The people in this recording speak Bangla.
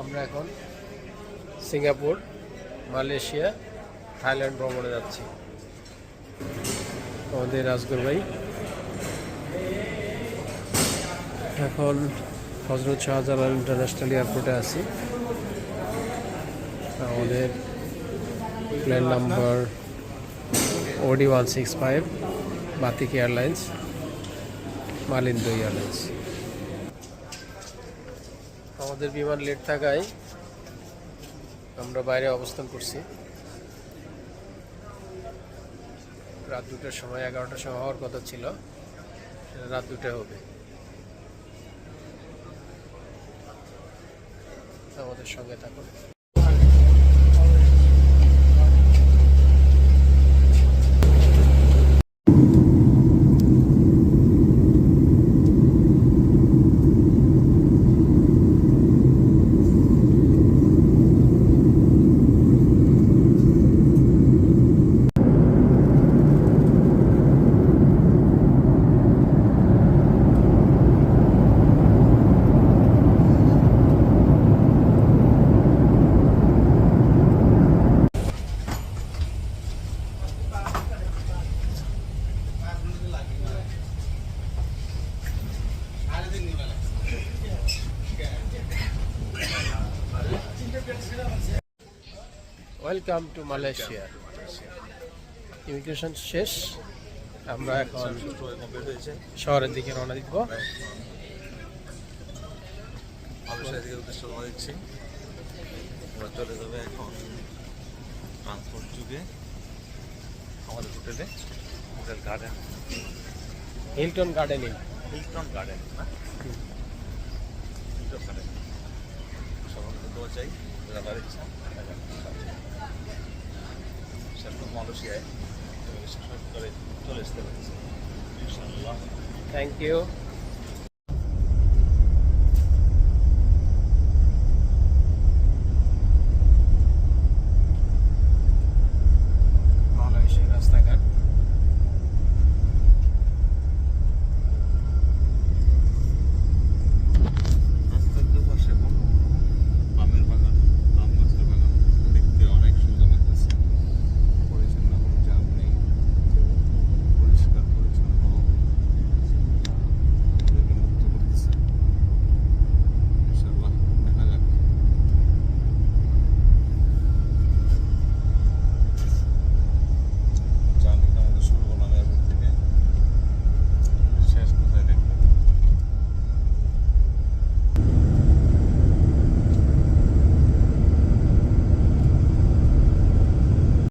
আমরা এখন সিঙ্গাপুর, মালয়েশিয়া, থাইল্যান্ড ভ্রমণে যাচ্ছি। আমাদের রাজগুর ভাই। এখন হজরত শাহজালাল ইন্টারন্যাশনাল এয়ারপোর্টে আছি। আমাদের plane number OD one six five, Batik airlines Malindo airlines. আমাদের বিমান লেট থাকায় আমরা বাইরে অবস্থান করছি। রাত দুটার সময়, এগারোটার সময় হওয়ার কথা ছিল। রাত দুটায় হবে। আমাদের সঙ্গে থাকুন। ওয়েলকাম টু মালয়েশিয়া ইমিগ্রেশন শেষ। আমরা এখন শহরের দিকে রওনা দিব। আমরা চলে যাবে এখন ট্রান্সপোর্ট যুগে আমাদের হোটেলে hotel garden Hilton gardening Hilton garden না? হিলটন গার্ডেন সবার দোয়া চাই যাবার ইচ্ছা। সেরকম মালয়েশিয়ায়। চলে আসতে পেরেছে থ্যাংক ইউ